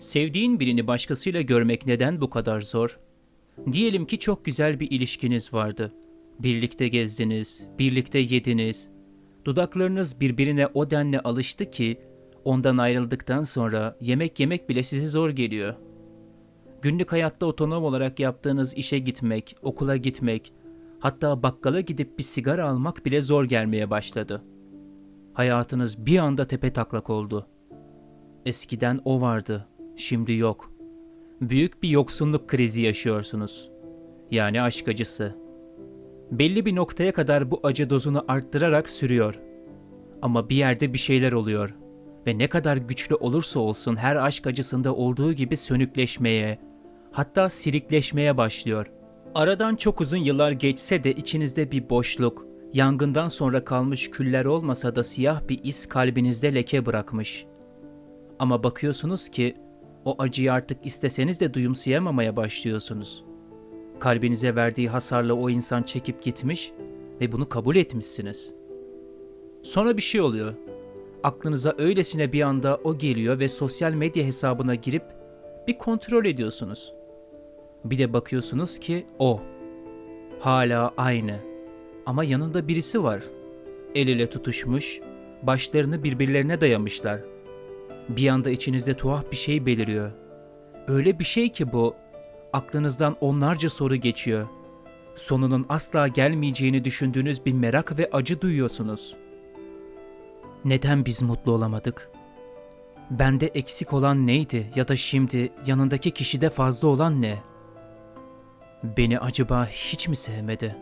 Sevdiğin birini başkasıyla görmek neden bu kadar zor? Diyelim ki çok güzel bir ilişkiniz vardı. Birlikte gezdiniz, birlikte yediniz. Dudaklarınız birbirine o denli alıştı ki ondan ayrıldıktan sonra yemek yemek bile size zor geliyor. Günlük hayatta otonom olarak yaptığınız işe gitmek, okula gitmek, hatta bakkala gidip bir sigara almak bile zor gelmeye başladı. Hayatınız bir anda tepe taklak oldu. Eskiden o vardı, şimdi yok. Büyük bir yoksunluk krizi yaşıyorsunuz. Yani aşk acısı. Belli bir noktaya kadar bu acı dozunu arttırarak sürüyor. Ama bir yerde bir şeyler oluyor ve ne kadar güçlü olursa olsun her aşk acısında olduğu gibi sönükleşmeye, hatta sirikleşmeye başlıyor. Aradan çok uzun yıllar geçse de içinizde bir boşluk, yangından sonra kalmış küller olmasa da siyah bir iz kalbinizde leke bırakmış. Ama bakıyorsunuz ki o acıyı artık isteseniz de duyumsayamamaya başlıyorsunuz. Kalbinize verdiği hasarla o insan çekip gitmiş ve bunu kabul etmişsiniz. Sonra bir şey oluyor. Aklınıza öylesine bir anda o geliyor ve sosyal medya hesabına girip bir kontrol ediyorsunuz. Bir de bakıyorsunuz ki o. Hala aynı. Ama yanında birisi var. El ele tutuşmuş, başlarını birbirlerine dayamışlar. Bir anda içinizde tuhaf bir şey beliriyor. Öyle bir şey ki bu, aklınızdan onlarca soru geçiyor. Sonunun asla gelmeyeceğini düşündüğünüz bir merak ve acı duyuyorsunuz. Neden biz mutlu olamadık? Bende eksik olan neydi ya da şimdi yanındaki kişide fazla olan ne? Beni acaba hiç mi sevmedi?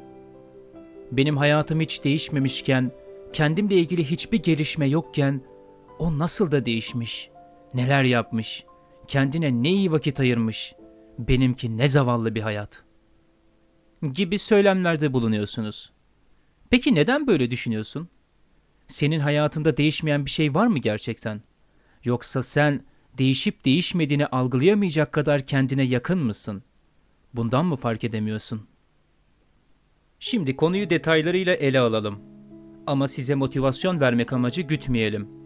Benim hayatım hiç değişmemişken, kendimle ilgili hiçbir gelişme yokken o nasıl da değişmiş? Neler yapmış? Kendine ne iyi vakit ayırmış? Benimki ne zavallı bir hayat. Gibi söylemlerde bulunuyorsunuz. Peki neden böyle düşünüyorsun? Senin hayatında değişmeyen bir şey var mı gerçekten? Yoksa sen değişip değişmediğini algılayamayacak kadar kendine yakın mısın? Bundan mı fark edemiyorsun? Şimdi konuyu detaylarıyla ele alalım. Ama size motivasyon vermek amacı gütmeyelim.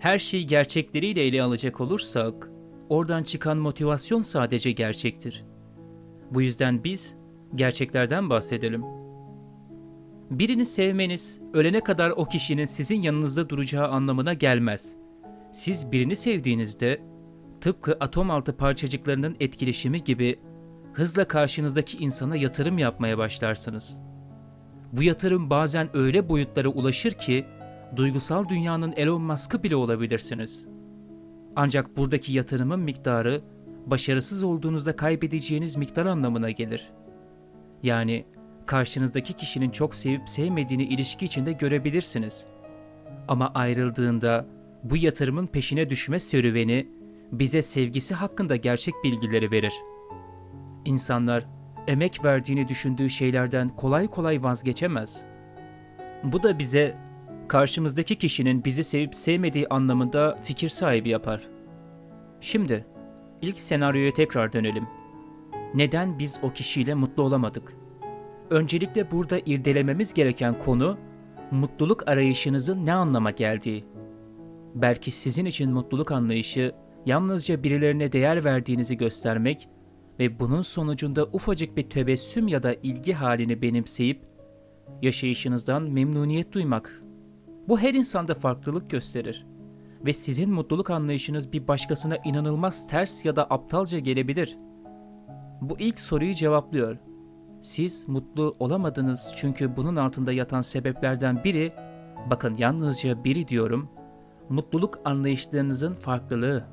Her şeyi gerçekleriyle ele alacak olursak, oradan çıkan motivasyon sadece gerçektir. Bu yüzden biz gerçeklerden bahsedelim. Birini sevmeniz ölene kadar o kişinin sizin yanınızda duracağı anlamına gelmez. Siz birini sevdiğinizde tıpkı atom altı parçacıklarının etkileşimi gibi hızla karşınızdaki insana yatırım yapmaya başlarsınız. Bu yatırım bazen öyle boyutlara ulaşır ki duygusal dünyanın Elon Musk'ı bile olabilirsiniz. Ancak buradaki yatırımın miktarı başarısız olduğunuzda kaybedeceğiniz miktar anlamına gelir. Yani karşınızdaki kişinin çok sevip sevmediğini ilişki içinde görebilirsiniz. Ama ayrıldığında bu yatırımın peşine düşme serüveni bize sevgisi hakkında gerçek bilgileri verir. İnsanlar emek verdiğini düşündüğü şeylerden kolay kolay vazgeçemez. Bu da bize karşımızdaki kişinin bizi sevip sevmediği anlamında fikir sahibi yapar. Şimdi ilk senaryoya tekrar dönelim. Neden biz o kişiyle mutlu olamadık? Öncelikle burada irdelememiz gereken konu mutluluk arayışınızın ne anlama geldiği. Belki sizin için mutluluk anlayışı yalnızca birilerine değer verdiğinizi göstermek ve bunun sonucunda ufacık bir tebessüm ya da ilgi halini benimseyip yaşayışınızdan memnuniyet duymak. Bu her insanda farklılık gösterir ve sizin mutluluk anlayışınız bir başkasına inanılmaz ters ya da aptalca gelebilir. Bu ilk soruyu cevaplıyor. Siz mutlu olamadınız çünkü bunun altında yatan sebeplerden biri, bakın yalnızca biri diyorum, mutluluk anlayışlarınızın farklılığı.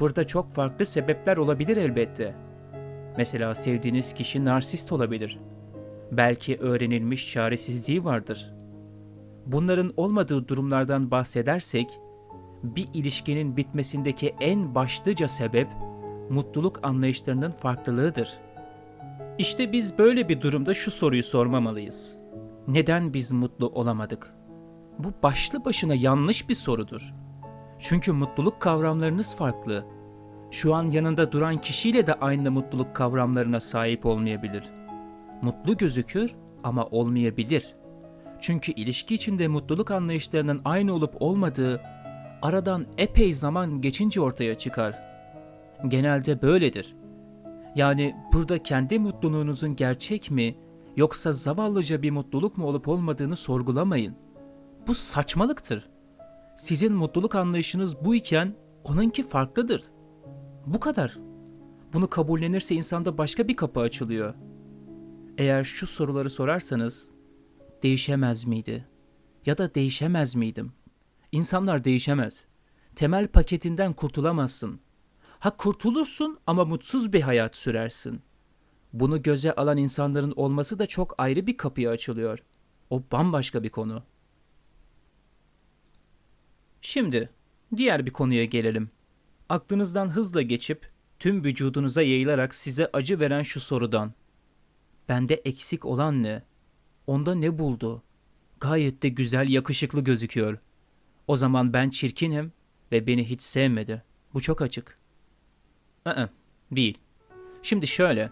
Burada çok farklı sebepler olabilir elbette. Mesela sevdiğiniz kişi narsist olabilir. Belki öğrenilmiş çaresizliği vardır. Bunların olmadığı durumlardan bahsedersek, bir ilişkinin bitmesindeki en başlıca sebep mutluluk anlayışlarının farklılığıdır. İşte biz böyle bir durumda şu soruyu sormamalıyız. Neden biz mutlu olamadık? Bu başlı başına yanlış bir sorudur. Çünkü mutluluk kavramlarınız farklı. Şu an yanında duran kişiyle de aynı mutluluk kavramlarına sahip olmayabilir. Mutlu gözükür ama olmayabilir. Çünkü ilişki içinde mutluluk anlayışlarının aynı olup olmadığı aradan epey zaman geçince ortaya çıkar. Genelde böyledir. Yani burada kendi mutluluğunuzun gerçek mi yoksa zavallıca bir mutluluk mu olup olmadığını sorgulamayın. Bu saçmalıktır. Sizin mutluluk anlayışınız bu iken onunki farklıdır. Bu kadar. Bunu kabullenirse insanda başka bir kapı açılıyor. Eğer şu soruları sorarsanız değişemez miydi? Ya da değişemez miydim? İnsanlar değişemez. Temel paketinden kurtulamazsın. Ha kurtulursun ama mutsuz bir hayat sürersin. Bunu göze alan insanların olması da çok ayrı bir kapıya açılıyor. O bambaşka bir konu. Şimdi diğer bir konuya gelelim. Aklınızdan hızla geçip tüm vücudunuza yayılarak size acı veren şu sorudan. Bende eksik olan ne? Onda ne buldu? Gayet de güzel, yakışıklı gözüküyor. O zaman ben çirkinim ve beni hiç sevmedi. Bu çok açık. Aa, değil. Şimdi şöyle.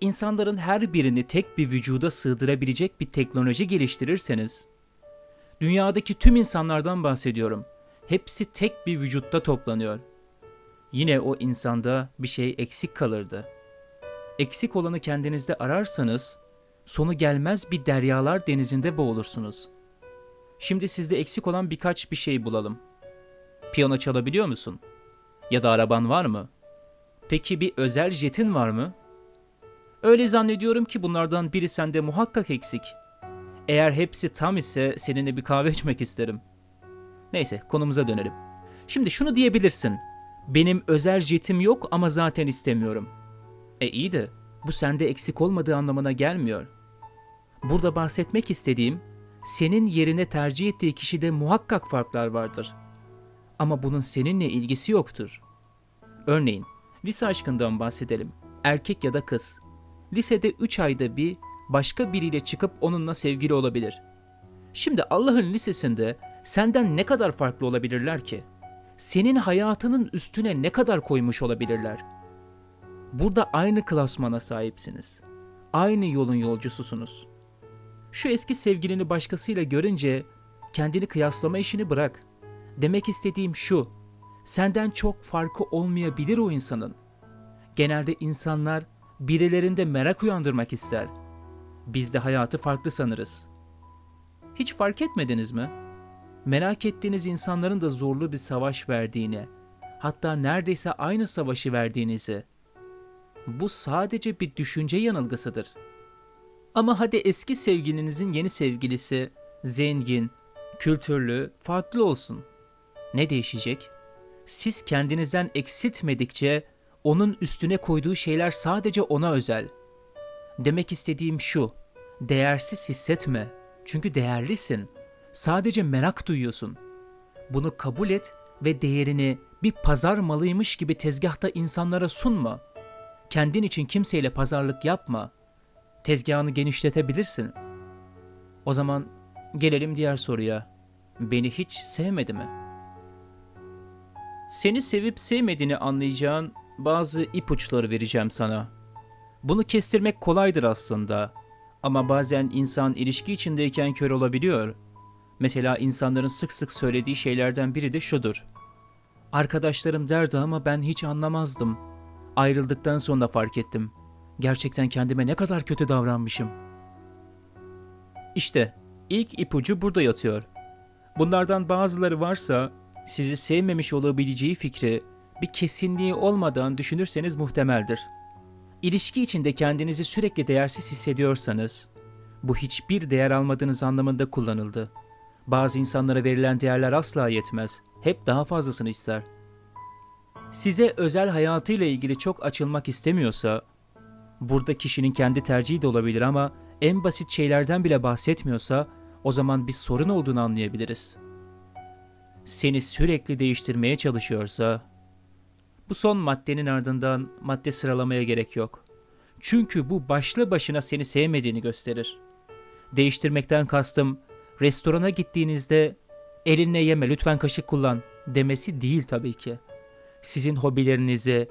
İnsanların her birini tek bir vücuda sığdırabilecek bir teknoloji geliştirirseniz, dünyadaki tüm insanlardan bahsediyorum. Hepsi tek bir vücutta toplanıyor. Yine o insanda bir şey eksik kalırdı. Eksik olanı kendinizde ararsanız, sonu gelmez bir deryalar denizinde boğulursunuz. Şimdi sizde eksik olan birkaç bir şey bulalım. Piyano çalabiliyor musun? Ya da araban var mı? Peki bir özel jetin var mı? Öyle zannediyorum ki bunlardan biri sende muhakkak eksik. Eğer hepsi tam ise seninle bir kahve içmek isterim. Neyse konumuza dönelim. Şimdi şunu diyebilirsin. Benim özel jetim yok ama zaten istemiyorum. E iyi de bu sende eksik olmadığı anlamına gelmiyor. Burada bahsetmek istediğim senin yerine tercih ettiği kişide muhakkak farklar vardır. Ama bunun seninle ilgisi yoktur. Örneğin lise aşkından bahsedelim. Erkek ya da kız. Lisede 3 ayda bir başka biriyle çıkıp onunla sevgili olabilir. Şimdi Allah'ın lisesinde senden ne kadar farklı olabilirler ki? Senin hayatının üstüne ne kadar koymuş olabilirler? Burada aynı klasmana sahipsiniz. Aynı yolun yolcususunuz. Şu eski sevgilini başkasıyla görünce kendini kıyaslama işini bırak. Demek istediğim şu. Senden çok farkı olmayabilir o insanın. Genelde insanlar birilerinde merak uyandırmak ister. Biz de hayatı farklı sanırız. Hiç fark etmediniz mi? Merak ettiğiniz insanların da zorlu bir savaş verdiğini, hatta neredeyse aynı savaşı verdiğinizi. Bu sadece bir düşünce yanılgısıdır. Ama hadi eski sevgilinizin yeni sevgilisi zengin, kültürlü, farklı olsun. Ne değişecek? Siz kendinizden eksiltmedikçe onun üstüne koyduğu şeyler sadece ona özel. Demek istediğim şu. Değersiz hissetme. Çünkü değerlisin. Sadece merak duyuyorsun. Bunu kabul et ve değerini bir pazar malıymış gibi tezgahta insanlara sunma. Kendin için kimseyle pazarlık yapma. Tezgahını genişletebilirsin. O zaman gelelim diğer soruya. Beni hiç sevmedi mi? Seni sevip sevmediğini anlayacağın bazı ipuçları vereceğim sana. Bunu kestirmek kolaydır aslında. Ama bazen insan ilişki içindeyken kör olabiliyor. Mesela insanların sık sık söylediği şeylerden biri de şudur. Arkadaşlarım derdi ama ben hiç anlamazdım. Ayrıldıktan sonra fark ettim. Gerçekten kendime ne kadar kötü davranmışım. İşte ilk ipucu burada yatıyor. Bunlardan bazıları varsa sizi sevmemiş olabileceği fikri bir kesinliği olmadan düşünürseniz muhtemeldir. İlişki içinde kendinizi sürekli değersiz hissediyorsanız, bu hiçbir değer almadığınız anlamında kullanıldı. Bazı insanlara verilen değerler asla yetmez. Hep daha fazlasını ister. Size özel hayatıyla ilgili çok açılmak istemiyorsa, burada kişinin kendi tercihi de olabilir ama en basit şeylerden bile bahsetmiyorsa, o zaman bir sorun olduğunu anlayabiliriz. Seni sürekli değiştirmeye çalışıyorsa, bu son maddenin ardından madde sıralamaya gerek yok. Çünkü bu başlı başına seni sevmediğini gösterir. Değiştirmekten kastım restorana gittiğinizde elinle yeme lütfen kaşık kullan demesi değil tabii ki. Sizin hobilerinizi,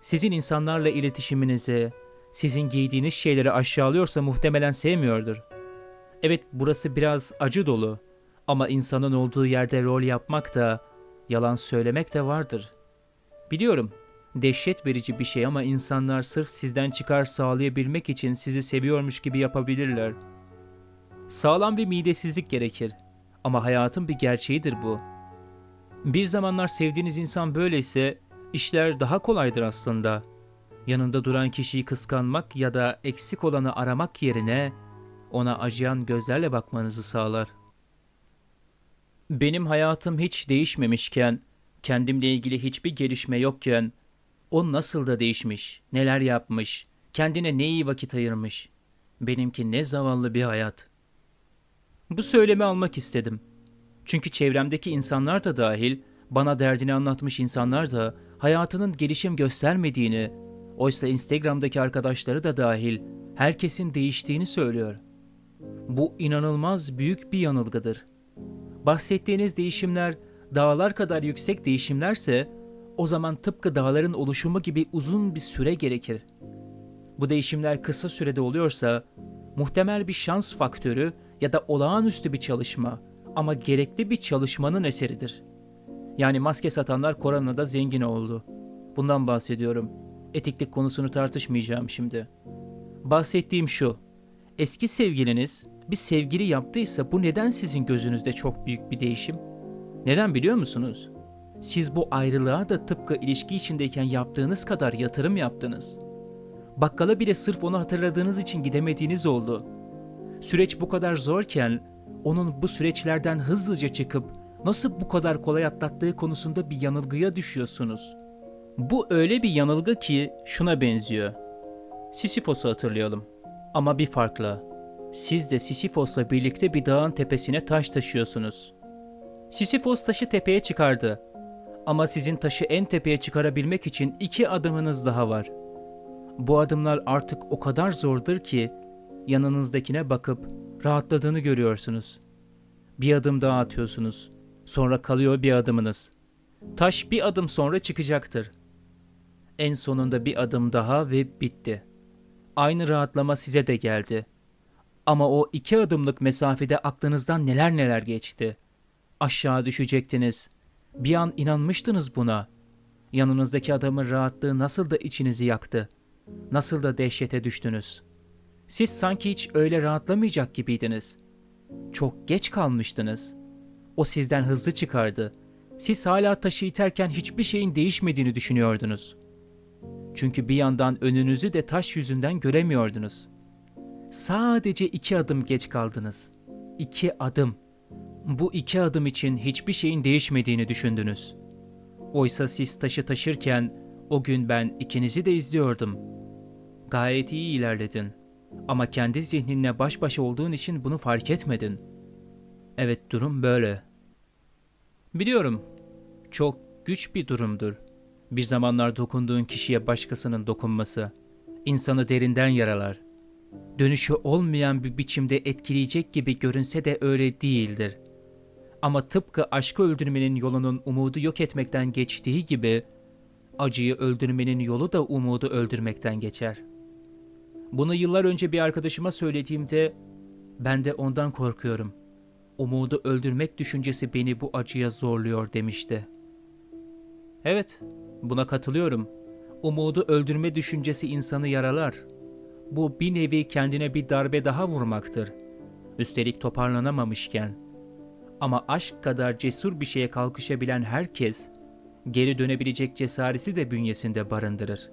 sizin insanlarla iletişiminizi, sizin giydiğiniz şeyleri aşağılıyorsa muhtemelen sevmiyordur. Evet burası biraz acı dolu ama insanın olduğu yerde rol yapmak da, yalan söylemek de vardır. Biliyorum Dehşet verici bir şey ama insanlar sırf sizden çıkar sağlayabilmek için sizi seviyormuş gibi yapabilirler. Sağlam bir midesizlik gerekir. Ama hayatın bir gerçeğidir bu. Bir zamanlar sevdiğiniz insan böyleyse işler daha kolaydır aslında. Yanında duran kişiyi kıskanmak ya da eksik olanı aramak yerine ona acıyan gözlerle bakmanızı sağlar. Benim hayatım hiç değişmemişken, kendimle ilgili hiçbir gelişme yokken, o nasıl da değişmiş, neler yapmış, kendine ne iyi vakit ayırmış. Benimki ne zavallı bir hayat. Bu söylemi almak istedim. Çünkü çevremdeki insanlar da dahil, bana derdini anlatmış insanlar da hayatının gelişim göstermediğini, oysa Instagram'daki arkadaşları da dahil herkesin değiştiğini söylüyor. Bu inanılmaz büyük bir yanılgıdır. Bahsettiğiniz değişimler dağlar kadar yüksek değişimlerse o zaman tıpkı dağların oluşumu gibi uzun bir süre gerekir. Bu değişimler kısa sürede oluyorsa muhtemel bir şans faktörü ya da olağanüstü bir çalışma ama gerekli bir çalışmanın eseridir. Yani maske satanlar koronada zengin oldu. Bundan bahsediyorum. Etiklik konusunu tartışmayacağım şimdi. Bahsettiğim şu. Eski sevgiliniz bir sevgili yaptıysa bu neden sizin gözünüzde çok büyük bir değişim? Neden biliyor musunuz? Siz bu ayrılığa da tıpkı ilişki içindeyken yaptığınız kadar yatırım yaptınız. Bakkala bile sırf onu hatırladığınız için gidemediğiniz oldu. Süreç bu kadar zorken onun bu süreçlerden hızlıca çıkıp nasıl bu kadar kolay atlattığı konusunda bir yanılgıya düşüyorsunuz. Bu öyle bir yanılgı ki şuna benziyor. Sisyphos'u hatırlayalım. Ama bir farkla. Siz de Sisyphos'la birlikte bir dağın tepesine taş taşıyorsunuz. Sisyphos taşı tepeye çıkardı. Ama sizin taşı en tepeye çıkarabilmek için iki adımınız daha var. Bu adımlar artık o kadar zordur ki yanınızdakine bakıp rahatladığını görüyorsunuz. Bir adım daha atıyorsunuz. Sonra kalıyor bir adımınız. Taş bir adım sonra çıkacaktır. En sonunda bir adım daha ve bitti. Aynı rahatlama size de geldi. Ama o iki adımlık mesafede aklınızdan neler neler geçti. Aşağı düşecektiniz. Bir an inanmıştınız buna. Yanınızdaki adamın rahatlığı nasıl da içinizi yaktı. Nasıl da dehşete düştünüz. Siz sanki hiç öyle rahatlamayacak gibiydiniz. Çok geç kalmıştınız. O sizden hızlı çıkardı. Siz hala taşı iterken hiçbir şeyin değişmediğini düşünüyordunuz. Çünkü bir yandan önünüzü de taş yüzünden göremiyordunuz. Sadece iki adım geç kaldınız. İki adım. Bu iki adım için hiçbir şeyin değişmediğini düşündünüz. Oysa siz taşı taşırken o gün ben ikinizi de izliyordum. Gayet iyi ilerledin. Ama kendi zihninle baş başa olduğun için bunu fark etmedin. Evet durum böyle. Biliyorum. Çok güç bir durumdur. Bir zamanlar dokunduğun kişiye başkasının dokunması insanı derinden yaralar. Dönüşü olmayan bir biçimde etkileyecek gibi görünse de öyle değildir. Ama tıpkı aşkı öldürmenin yolunun umudu yok etmekten geçtiği gibi acıyı öldürmenin yolu da umudu öldürmekten geçer. Bunu yıllar önce bir arkadaşıma söylediğimde ben de ondan korkuyorum. Umudu öldürmek düşüncesi beni bu acıya zorluyor demişti. Evet, buna katılıyorum. Umudu öldürme düşüncesi insanı yaralar. Bu bir nevi kendine bir darbe daha vurmaktır. Üstelik toparlanamamışken. Ama aşk kadar cesur bir şeye kalkışabilen herkes, geri dönebilecek cesareti de bünyesinde barındırır.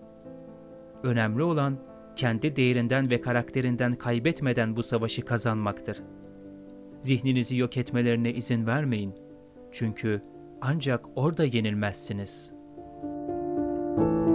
Önemli olan kendi değerinden ve karakterinden kaybetmeden bu savaşı kazanmaktır. Zihninizi yok etmelerine izin vermeyin. Çünkü ancak orada yenilmezsiniz.'' you